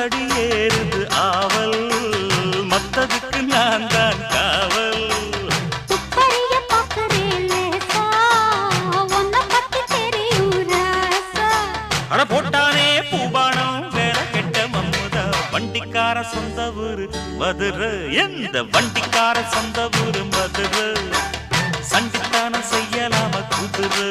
அடி ஏறுது ஆவல். மத்ததுக்கு நான் தான் காவல். அட போட்டானே பூபானம் வேற கெட்ட மம்முதா. வண்டிக்கார சொந்த ஊரு மதுரை. எந்த வண்டிக்கார சொந்த ஊரு மதுரை? சண்டித்தான செய்யலாம குதிரை?